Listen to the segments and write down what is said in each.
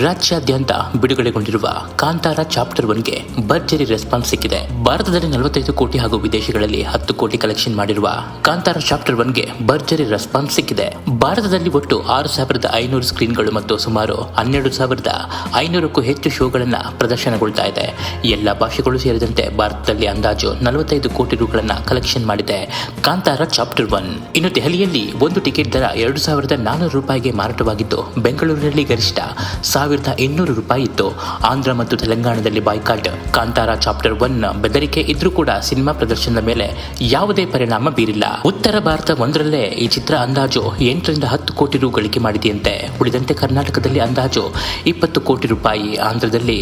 ರಾಜ್ಯಾದ್ಯಂತ ಬಿಡುಗಡೆಗೊಂಡಿರುವ ಕಾಂತಾರ ಚಾಪ್ಟರ್ ಒನ್ಗೆ ಭರ್ಜರಿ ರೆಸ್ಪಾನ್ಸ್ ಸಿಕ್ಕಿದೆ. ಭಾರತದಲ್ಲಿ ನಲವತ್ತೈದು ಕೋಟಿ ಹಾಗೂ ವಿದೇಶಗಳಲ್ಲಿ ಹತ್ತು ಕೋಟಿ ಕಲೆಕ್ಷನ್ ಮಾಡಿರುವ ಕಾಂತಾರ ಚಾಪ್ಟರ್ ಒನ್ಗೆ ಭರ್ಜರಿ ರೆಸ್ಪಾನ್ಸ್ ಸಿಕ್ಕಿದೆ. ಭಾರತದಲ್ಲಿ ಒಟ್ಟು ಆರು ಸಾವಿರದ ಐನೂರು ಸ್ಕ್ರೀನ್ಗಳು ಮತ್ತು ಸುಮಾರು ಹನ್ನೆರಡು ಸಾವಿರದ ಐನೂರಕ್ಕೂ ಹೆಚ್ಚು ಶೋಗಳನ್ನು ಪ್ರದರ್ಶನಗೊಳ್ತಾ ಇದೆ. ಎಲ್ಲ ಭಾಷೆಗಳು ಸೇರಿದಂತೆ ಭಾರತದಲ್ಲಿ ಅಂದಾಜು ನಲವತ್ತೈದು ಕೋಟಿ ರೂಗಳನ್ನು ಕಲೆಕ್ಷನ್ ಮಾಡಿದೆ ಕಾಂತಾರ ಚಾಪ್ಟರ್ ಒನ್. ಇನ್ನು ದೆಹಲಿಯಲ್ಲಿ ಒಂದು ಟಿಕೆಟ್ ದರ ಎರಡು ಸಾವಿರದ ನಾನ್ನೂರು ರೂಪಾಯಿಗೆ ಮಾರಾಟವಾಗಿದ್ದು, ಬೆಂಗಳೂರಿನಲ್ಲಿ ಗರಿಷ್ಠ ಸಾವಿರದ ಇನ್ನೂರು ರೂಪಾಯಿ ಇತ್ತು. ಆಂಧ್ರ ಮತ್ತು ತೆಲಂಗಾಣದಲ್ಲಿ ಬಾಯ್ಕಾಟ್. ಕಾಂತಾರ ಚಾಪ್ಟರ್ ಒನ್ ಬೆದರಿಕೆ ಇದ್ರೂ ಕೂಡ ಸಿನಿಮಾ ಪ್ರದರ್ಶನದ ಮೇಲೆ ಯಾವುದೇ ಪರಿಣಾಮ ಬೀರಿಲ್ಲ. ಉತ್ತರ ಭಾರತ ಒಂದರಲ್ಲೇ ಈ ಚಿತ್ರ ಅಂದಾಜು ಎಂಟರಿಂದ ಹತ್ತು ಕೋಟಿ ರು ಗಳಿಕೆ ಮಾಡಿದೆಯಂತೆ. ಉಳಿದಂತೆ ಕರ್ನಾಟಕದಲ್ಲಿ ಅಂದಾಜು ಇಪ್ಪತ್ತು ಕೋಟಿ ರೂಪಾಯಿ, ಆಂಧ್ರದಲ್ಲಿ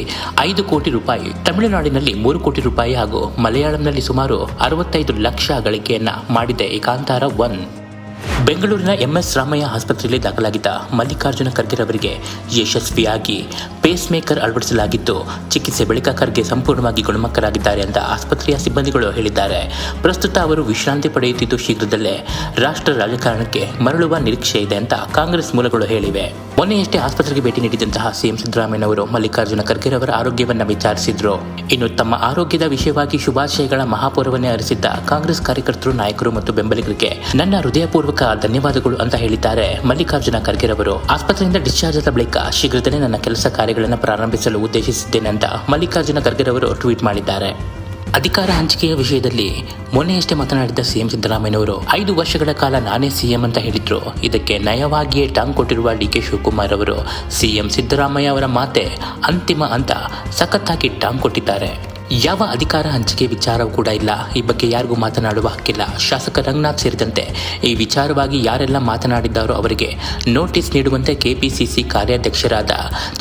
ಐದು ಕೋಟಿ ರೂಪಾಯಿ, ತಮಿಳುನಾಡಿನಲ್ಲಿ ಮೂರು ಕೋಟಿ ರೂಪಾಯಿ ಹಾಗೂ ಮಲಯಾಳಂನಲ್ಲಿ ಸುಮಾರು ಅರವತ್ತೈದು ಲಕ್ಷ ಗಳಿಕೆಯನ್ನ ಮಾಡಿದೆ ಈ ಕಾಂತಾರ ಒನ್. ಬೆಂಗಳೂರಿನ ಎಂಎಸ್ ರಾಮಯ್ಯ ಆಸ್ಪತ್ರೆಯಲ್ಲಿ ದಾಖಲಾಗಿದ್ದ ಮಲ್ಲಿಕಾರ್ಜುನ ಖರ್ಗೆ ಅವರಿಗೆ ಯಶಸ್ವಿಯಾಗಿ ಪೇಸ್ ಮೇಕರ್ ಅಳವಡಿಸಲಾಗಿದ್ದು, ಚಿಕಿತ್ಸೆ ಬಳಿಕ ಖರ್ಗೆ ಸಂಪೂರ್ಣವಾಗಿ ಗುಣಮುಖರಾಗಿದ್ದಾರೆ ಅಂತ ಆಸ್ಪತ್ರೆಯ ಸಿಬ್ಬಂದಿಗಳು ಹೇಳಿದ್ದಾರೆ. ಪ್ರಸ್ತುತ ಅವರು ವಿಶ್ರಾಂತಿ ಪಡೆಯುತ್ತಿದ್ದು ಶೀಘ್ರದಲ್ಲೇ ರಾಷ್ಟ್ರ ರಾಜಕಾರಣಕ್ಕೆ ಮರಳುವ ನಿರೀಕ್ಷೆ ಇದೆ ಅಂತ ಕಾಂಗ್ರೆಸ್ ಮೂಲಗಳು ಹೇಳಿವೆ. ಮೊನ್ನೆಯಷ್ಟೇ ಆಸ್ಪತ್ರೆಗೆ ಭೇಟಿ ನೀಡಿದಂತಹ ಸಿಎಂ ಸಿದ್ದರಾಮಯ್ಯ ಅವರು ಮಲ್ಲಿಕಾರ್ಜುನ ಖರ್ಗೆ ಅವರ ಆರೋಗ್ಯವನ್ನ ವಿಚಾರಿಸಿದ್ರು. ಇನ್ನು ತಮ್ಮ ಆರೋಗ್ಯದ ವಿಷಯವಾಗಿ ಶುಭಾಶಯಗಳ ಮಹಾಪೌರವನ್ನೇ ಅರಿಸಿದ್ದ ಕಾಂಗ್ರೆಸ್ ಕಾರ್ಯಕರ್ತರು, ನಾಯಕರು ಮತ್ತು ಬೆಂಬಲಿಗರಿಗೆ ನನ್ನ ಹೃದಯಪೂರ್ವಕ ಧನ್ಯವಾದಗಳು ಅಂತ ಹೇಳಿದ್ದಾರೆ ಮಲ್ಲಿಕಾರ್ಜುನ ಖರ್ಗೆ ಅವರು ಆಸ್ಪತ್ರೆಯಿಂದ ಡಿಸ್ಚಾರ್ಜ್ ಆದ ಬಳಿಕ ಶೀಘ್ರದಲ್ಲೇ ನನ್ನ ಕೆಲಸ ಕಾರ್ಯಗಳನ್ನು ಪ್ರಾರಂಭಿಸಲು ಉದ್ದೇಶಿಸಿದ್ದೇನೆ ಅಂತ ಮಲ್ಲಿಕಾರ್ಜುನ ಖರ್ಗೆ ಅವರು ಟ್ವೀಟ್ ಮಾಡಿದ್ದಾರೆ. ಅಧಿಕಾರ ಹಂಚಿಕೆಯ ವಿಷಯದಲ್ಲಿ ಮೊನ್ನೆಯಷ್ಟೇ ಮಾತನಾಡಿದ ಸಿಎಂ ಸಿದ್ದರಾಮಯ್ಯನವರು, ಐದು ವರ್ಷಗಳ ಕಾಲ ನಾನೇ ಸಿಎಂ ಅಂತ ಹೇಳಿದ್ರು. ಇದಕ್ಕೆ ನಯವಾಗಿಯೇ ಟಾಂಗ್ ಕೊಟ್ಟಿರುವ ಡಿ ಕೆ ಶಿವಕುಮಾರ್ ಅವರು ಸಿಎಂ ಸಿದ್ದರಾಮಯ್ಯ ಅವರ ಮಾತೆ ಅಂತಿಮ ಅಂತ ಸಖತ್ತಾಗಿ ಟಾಂಗ್ ಕೊಟ್ಟಿದ್ದಾರೆ. ಯಾವ ಅಧಿಕಾರ ಹಂಚಿಕೆ ವಿಚಾರವೂ ಕೂಡ ಇಲ್ಲ. ಈ ಬಗ್ಗೆ ಯಾರಿಗೂ ಮಾತನಾಡುವ ಹಕ್ಕಿಲ್ಲ. ಶಾಸಕ ರಂಗನಾಥ್ ಸೇರಿದಂತೆ ಈ ವಿಚಾರವಾಗಿ ಯಾರೆಲ್ಲ ಮಾತನಾಡಿದ್ದಾರೋ ಅವರಿಗೆ ನೋಟಿಸ್ ನೀಡುವಂತೆ ಕೆಪಿಸಿಸಿ ಕಾರ್ಯಾಧ್ಯಕ್ಷರಾದ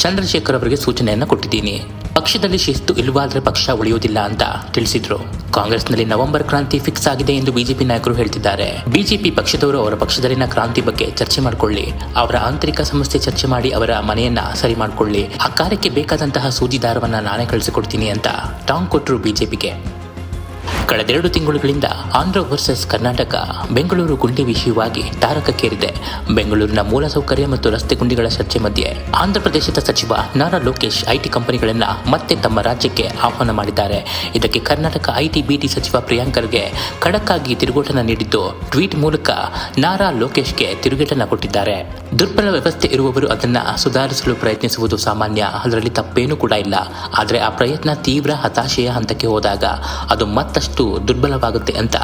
ಚಂದ್ರಶೇಖರ್ ಅವರಿಗೆ ಸೂಚನೆಯನ್ನು ಕೊಟ್ಟಿದ್ದೀನಿ. ಪಕ್ಷದಲ್ಲಿ ಶಿಸ್ತು ಇಲ್ಲವಾದ್ರೆ ಪಕ್ಷ ಉಳಿಯುವುದಿಲ್ಲ ಅಂತ ತಿಳಿಸಿದ್ರು. ಕಾಂಗ್ರೆಸ್ನಲ್ಲಿ ನವೆಂಬರ್ ಕ್ರಾಂತಿ ಫಿಕ್ಸ್ ಆಗಿದೆ ಎಂದು ಬಿಜೆಪಿ ನಾಯಕರು ಹೇಳ್ತಿದ್ದಾರೆ. ಬಿಜೆಪಿ ಪಕ್ಷದವರು ಅವರ ಪಕ್ಷದಲ್ಲಿನ ಕ್ರಾಂತಿ ಬಗ್ಗೆ ಚರ್ಚೆ ಮಾಡಿಕೊಳ್ಳಿ. ಅವರ ಆಂತರಿಕ ಸಮಸ್ಯೆ ಚರ್ಚೆ ಮಾಡಿ ಅವರ ಮನೆಯನ್ನ ಸರಿ ಮಾಡಿಕೊಳ್ಳಿ. ಆ ಕಾರ್ಯಕ್ಕೆ ಬೇಕಾದಂತಹ ಸೂಜಿದಾರವನ್ನ ನಾನೇ ಕಳಿಸಿಕೊಡ್ತೀನಿ ಅಂತ ಟಾಂಗ್ ಕೊಟ್ಟರು ಬಿಜೆಪಿಗೆ. ಕಳೆದೆರಡು ತಿಂಗಳುಗಳಿಂದ ಆಂಧ್ರ ವರ್ಸಸ್ ಕರ್ನಾಟಕ ಬೆಂಗಳೂರು ಗುಂಡಿ ವಿಷಯವಾಗಿ ತಾರಕಕ್ಕೇರಿದೆ. ಬೆಂಗಳೂರಿನ ಮೂಲಸೌಕರ್ಯ ಮತ್ತು ರಸ್ತೆ ಗುಂಡಿಗಳ ಚರ್ಚೆ ಮಧ್ಯೆ ಆಂಧ್ರ ಪ್ರದೇಶದ ಸಚಿವ ನಾರಾ ಲೋಕೇಶ್ ಐಟಿ ಕಂಪನಿಗಳನ್ನ ಮತ್ತೆ ತಮ್ಮ ರಾಜ್ಯಕ್ಕೆ ಆಹ್ವಾನ ಮಾಡಿದ್ದಾರೆ. ಇದಕ್ಕೆ ಕರ್ನಾಟಕ ಐಟಿ ಬಿಟಿ ಸಚಿವ ಪ್ರಿಯಾಂಕರ್ಗೆ ಖಡಕ್ಕಾಗಿ ತಿರುಗೋಟನ ನೀಡಿದ್ದು ಟ್ವೀಟ್ ಮೂಲಕ ನಾರಾ ಲೋಕೇಶ್ಗೆ ತಿರುಗೇಟನ ಕೊಟ್ಟಿದ್ದಾರೆ. ದುರ್ಬಲ ವ್ಯವಸ್ಥೆ ಇರುವವರು ಅದನ್ನ ಸುಧಾರಿಸಲು ಪ್ರಯತ್ನಿಸುವುದು ಸಾಮಾನ್ಯ. ಅದರಲ್ಲಿ ತಪ್ಪೇನೂ ಕೂಡ ಇಲ್ಲ. ಆದರೆ ಆ ಪ್ರಯತ್ನ ತೀವ್ರ ಹತಾಶೆಯ ಹಂತಕ್ಕೆ ಹೋದಾಗ ಅದು ಮತ್ತಷ್ಟು ದುರ್ಬಲವಾಗುತ್ತೆ ಅಂತ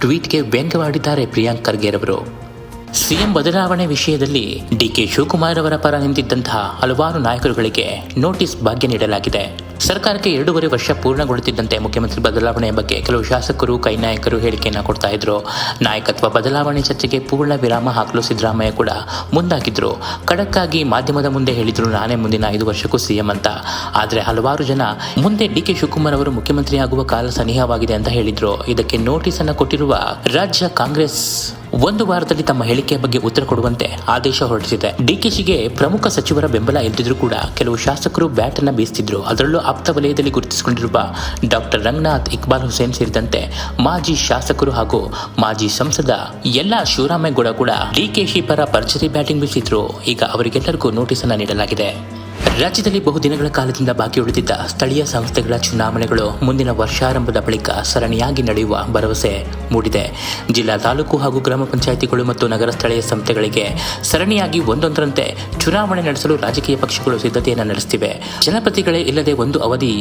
ಟ್ವೀಟ್ಗೆ ವ್ಯಂಗ್ಯವಾಡಿದ್ದಾರೆ ಪ್ರಿಯಾಂಕ್ ಖರ್ಗೆರವರು. ಸಿಎಂ ಬದಲಾವಣೆ ವಿಷಯದಲ್ಲಿ ಡಿಕೆ ಶಿವಕುಮಾರ್ ಅವರ ಪರ ನಿಂತಿದ್ದಂತಹ ಹಲವಾರು ನಾಯಕರುಗಳಿಗೆ ನೋಟಿಸ್ ಭಾಗ್ಯ ನೀಡಲಾಗಿದೆ. ಸರ್ಕಾರಕ್ಕೆ ಎರಡೂವರೆ ವರ್ಷ ಪೂರ್ಣಗೊಳ್ಳುತ್ತಿದ್ದಂತೆ ಮುಖ್ಯಮಂತ್ರಿ ಬದಲಾವಣೆಯ ಬಗ್ಗೆ ಕೆಲವು ಶಾಸಕರು, ಕೈ ನಾಯಕರು ಹೇಳಿಕೆಯನ್ನು ಕೊಡ್ತಾ ಇದ್ರು. ನಾಯಕತ್ವ ಬದಲಾವಣೆ ಚರ್ಚೆಗೆ ಪೂರ್ಣ ವಿರಾಮ ಹಾಕಲು ಸಿದ್ದರಾಮಯ್ಯ ಕೂಡ ಮುಂದಾಗಿದ್ರು. ಖಡಕ್ಕಾಗಿ ಮಾಧ್ಯಮದ ಮುಂದೆ ಹೇಳಿದ್ರು ನಾನೇ ಮುಂದಿನ ಐದು ವರ್ಷಕ್ಕೂ ಸಿಎಂ ಅಂತ. ಆದರೆ ಹಲವಾರು ಜನ ಮುಂದೆ ಡಿ ಕೆ ಶಿವಕುಮಾರ್ ಅವರು ಮುಖ್ಯಮಂತ್ರಿಯಾಗುವ ಕಾಲ ಸನಿಹವಾಗಿದೆ ಅಂತ ಹೇಳಿದ್ರು. ಇದಕ್ಕೆ ನೋಟಿಸ್ ಅನ್ನು ಕೊಟ್ಟಿರುವ ರಾಜ್ಯ ಕಾಂಗ್ರೆಸ್ ಒಂದು ವಾರದಲ್ಲಿ ತಮ್ಮ ಹೇಳಿಕೆಯ ಬಗ್ಗೆ ಉತ್ತರ ಕೊಡುವಂತೆ ಆದೇಶ ಹೊರಡಿಸಿದೆ. ಡಿಕೆಶಿಗೆ ಪ್ರಮುಖ ಸಚಿವರ ಬೆಂಬಲ ಇಲ್ಲದಿದ್ರು ಕೂಡ ಕೆಲವು ಶಾಸಕರು ಬ್ಯಾಟ್ ಅನ್ನ ಬೀಸ್ತಿದ್ರು. ಅದರಲ್ಲೂ ಆಪ್ತ ವಲಯದಲ್ಲಿ ಗುರುತಿಸಿಕೊಂಡಿರುವ ಡಾಕ್ಟರ್ ರಂಗನಾಥ್ ಇಕ್ಬಾಲ್ ಹುಸೇನ್ ಸೇರಿದಂತೆ ಮಾಜಿ ಶಾಸಕರು ಹಾಗೂ ಮಾಜಿ ಸಂಸದ ಎಲ್ಲ ಶಿವರಾಮೇಗೌಡ ಕೂಡ ಡಿಕೆಶಿ ಪರ ಪರ್ಚರಿ ಬ್ಯಾಟಿಂಗ್ ಬೀಸಿದ್ರು. ಈಗ ಅವರಿಗೆಲ್ಲರಿಗೂ ನೋಟಿಸ್ ಅನ್ನ ನೀಡಲಾಗಿದೆ. ರಾಜ್ಯದಲ್ಲಿ ಬಹುದಿನಗಳ ಕಾಲದಿಂದ ಬಾಕಿ ಉಳಿದಿದ್ದ ಸ್ಥಳೀಯ ಸಂಸ್ಥೆಗಳ ಚುನಾವಣೆಗಳು ಮುಂದಿನ ವರ್ಷಾರಂಭದ ಬಳಿಕ ಸರಣಿಯಾಗಿ ನಡೆಯುವ ಭರವಸೆ ಮೂಡಿದೆ. ಜಿಲ್ಲಾ ತಾಲೂಕು ಹಾಗೂ ಗ್ರಾಮ ಪಂಚಾಯಿತಿಗಳು ಮತ್ತು ನಗರ ಸ್ಥಳೀಯ ಸಂಸ್ಥೆಗಳಿಗೆ ಸರಣಿಯಾಗಿ ಒಂದೊಂದರಂತೆ ಚುನಾವಣೆ ನಡೆಸಲು ರಾಜಕೀಯ ಪಕ್ಷಗಳು ಸಿದ್ಧತೆಯನ್ನು ನಡೆಸುತ್ತಿವೆ. ಜನಪ್ರತಿಗಳೇ ಇಲ್ಲದೆ ಒಂದು ಅವಧಿ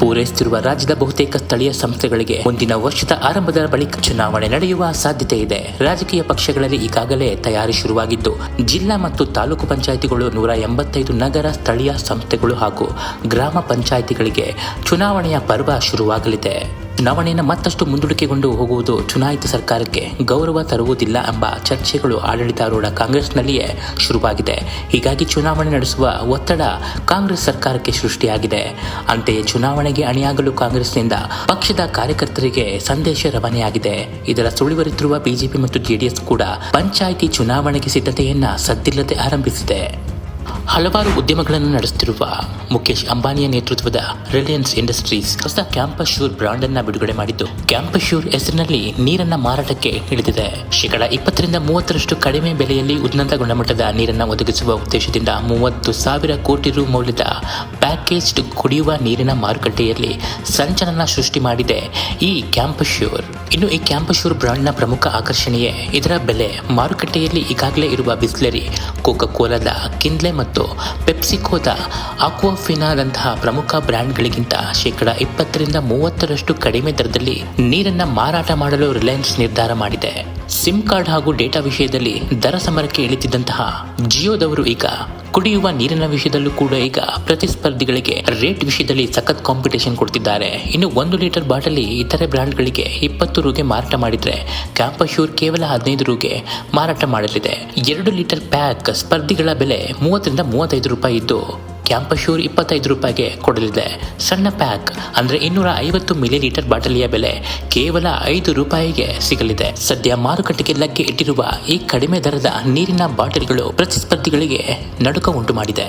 ಪೂರೈಸುತ್ತಿರುವ ರಾಜ್ಯದ ಬಹುತೇಕ ಸ್ಥಳೀಯ ಸಂಸ್ಥೆಗಳಿಗೆ ಮುಂದಿನ ವರ್ಷದ ಆರಂಭದ ಬಳಿಕ ಚುನಾವಣೆ ನಡೆಯುವ ಸಾಧ್ಯತೆ ಇದೆ. ರಾಜಕೀಯ ಪಕ್ಷಗಳಲ್ಲಿ ಈಗಾಗಲೇ ತಯಾರಿ ಶುರುವಾಗಿದ್ದು, ಜಿಲ್ಲಾ ಮತ್ತು ತಾಲೂಕು ಪಂಚಾಯಿತಿಗಳು ನೂರ ಎಂಬತ್ತೈದು ನಗರ ಸ್ಥಳೀಯ ಸಂಸ್ಥೆಗಳು ಹಾಗೂ ಗ್ರಾಮ ಪಂಚಾಯಿತಿಗಳಿಗೆ ಚುನಾವಣೆಯ ಪರ್ವ ಶುರುವಾಗಲಿದೆ. ಚುನಾವಣೆಯನ್ನು ಮತ್ತಷ್ಟು ಮುಂದೂಡಿಕೆಗೊಂಡು ಹೋಗುವುದು ಚುನಾಯಿತ ಸರ್ಕಾರಕ್ಕೆ ಗೌರವ ತರುವುದಿಲ್ಲ ಎಂಬ ಚರ್ಚೆಗಳು ಆಡಳಿತಾರೂಢ ಕಾಂಗ್ರೆಸ್ನಲ್ಲಿಯೇ ಶುರುವಾಗಿದೆ. ಹೀಗಾಗಿ ಚುನಾವಣೆ ನಡೆಸುವ ಒತ್ತಡ ಕಾಂಗ್ರೆಸ್ ಸರ್ಕಾರಕ್ಕೆ ಸೃಷ್ಟಿಯಾಗಿದೆ. ಅಂತೆಯೇ ಚುನಾವಣೆಗೆ ಅಣಿಯಾಗಲು ಕಾಂಗ್ರೆಸ್ನಿಂದ ಪಕ್ಷದ ಕಾರ್ಯಕರ್ತರಿಗೆ ಸಂದೇಶ ರವಾನೆಯಾಗಿದೆ. ಇದರ ಸುಳಿವರಿತಿರುವ ಬಿಜೆಪಿ ಮತ್ತು ಜೆಡಿಎಸ್ ಕೂಡ ಪಂಚಾಯಿತಿ ಚುನಾವಣೆಗೆ ಸಿದ್ಧತೆಯನ್ನ ಸದ್ದಿಲ್ಲದೆ ಆರಂಭಿಸಿದೆ. ಹಲವಾರು ಉದ್ಯಮಗಳನ್ನು ನಡೆಸುತ್ತಿರುವ ಮುಖೇಶ್ ಅಂಬಾನಿಯ ನೇತೃತ್ವದ ರಿಲಯನ್ಸ್ ಇಂಡಸ್ಟ್ರೀಸ್ ಹೊಸ ಕ್ಯಾಂಪಸ್ ಶೂರ್ ಬ್ರಾಂಡ್ ಅನ್ನ ಬಿಡುಗಡೆ ಮಾಡಿದ್ದು. ಕ್ಯಾಂಪಸ್ ಶೂರ್ ಹೆಸರಿನಲ್ಲಿ ನೀರನ್ನ ಮಾರಾಟಕ್ಕೆ ಇಳಿದಿದೆ ಶೇಕಡ ಇಪ್ಪತ್ತರಿಂದ ಮೂವತ್ತರಷ್ಟು ಕಡಿಮೆ ಬೆಲೆಯಲ್ಲಿ ಉನ್ನತ ಗುಣಮಟ್ಟದ ನೀರನ್ನ ಒದಗಿಸುವ ಉದ್ದೇಶದಿಂದ ಮೂವತ್ತು ಸಾವಿರ ಕೋಟಿ ರು ಮೌಲ್ಯದ ಪ್ಯಾಕೇಜ್ಡ್ ಕುಡಿಯುವ ನೀರಿನ ಮಾರುಕಟ್ಟೆಯಲ್ಲಿ ಸಂಚಲನ ಸೃಷ್ಟಿ ಮಾಡಿದೆ ಈ ಕ್ಯಾಂಪಸ್ ಶೂರ್ ಇನ್ನು ಈ ಕ್ಯಾಂಪಸ್ ಶೂರ್ ಬ್ರಾಂಡ್ನ ಪ್ರಮುಖ ಆಕರ್ಷಣೆಯೇ ಇದರ ಬೆಲೆ. ಮಾರುಕಟ್ಟೆಯಲ್ಲಿ ಈಗಾಗಲೇ ಇರುವ ಬಿಸ್ಲರಿ, ಕೋಕಾ ಕೋಲಾದ ಕಿಂದ್ಲೆ ಮತ್ತು ಪೆಪ್ಸಿಕೋದ ಅಕ್ವಾಫಿನಾದಂತಹ ಪ್ರಮುಖ ಬ್ರ್ಯಾಂಡ್ಗಳಿಗಿಂತ ಶೇಕಡ ಇಪ್ಪತ್ತರಿಂದ ಮೂವತ್ತರಷ್ಟು ಕಡಿಮೆ ದರದಲ್ಲಿ ನೀರನ್ನು ಮಾರಾಟ ಮಾಡಲು ರಿಲಯನ್ಸ್ ನಿರ್ಧಾರ ಮಾಡಿದೆ. ಸಿಮ್ ಕಾರ್ಡ್ ಹಾಗೂ ಡೇಟಾ ವಿಷಯದಲ್ಲಿ ದರ ಸಮರಕ್ಕೆ ಇಳಿತಿದ್ದಂತಹ ಜಿಯೋದವರು ಈಗ ಕುಡಿಯುವ ನೀರಿನ ವಿಷಯದಲ್ಲೂ ಕೂಡ ಈಗ ಪ್ರತಿಸ್ಪರ್ಧಿಗಳಿಗೆ ರೇಟ್ ವಿಷಯದಲ್ಲಿ ಸಖತ್ ಕಾಂಪಿಟೇಷನ್ ಕೊಡ್ತಿದ್ದಾರೆ. ಇನ್ನು ಒಂದು ಲೀಟರ್ ಬಾಟಲಿ ಇತರೆ ಬ್ರ್ಯಾಂಡ್ಗಳಿಗೆ ಇಪ್ಪತ್ತು ರೂಗೆ ಮಾರಾಟ ಮಾಡಿದ್ರೆ ಕ್ಯಾಂಪಶ್ಯೂರ್ ಕೇವಲ ಹದಿನೈದು ರೂಗೆ ಮಾರಾಟ ಮಾಡಲಿದೆ. ಎರಡು ಲೀಟರ್ ಪ್ಯಾಕ್ ಸ್ಪರ್ಧಿಗಳ ಬೆಲೆ ಮೂವತ್ತರಿಂದ ಮೂವತ್ತೈದು ರೂಪಾಯಿ ಇದ್ದು ಕ್ಯಾಂಪಶ್ಯೂರ್ ಇಪ್ಪತ್ತೈದು ರೂಪಾಯಿಗೆ ಕೊಡಲಿದೆ. ಸಣ್ಣ ಪ್ಯಾಕ್, ಅಂದ್ರೆ ಇನ್ನೂರ ಐವತ್ತು ಮಿಲಿ ಲೀಟರ್ ಬಾಟಲಿಯ ಬೆಲೆ ಕೇವಲ ಐದು ರೂಪಾಯಿಗೆ ಸಿಗಲಿದೆ. ಸದ್ಯ ಮಾರುಕಟ್ಟೆಗೆ ಲಗ್ಗೆ ಇಟ್ಟಿರುವ ಈ ಕಡಿಮೆ ದರದ ನೀರಿನ ಬಾಟಲಿಗಳು ಪ್ರತಿಸ್ಪರ್ಧಿಗಳಿಗೆ ನಡುಕ ಉಂಟು ಮಾಡಿದೆ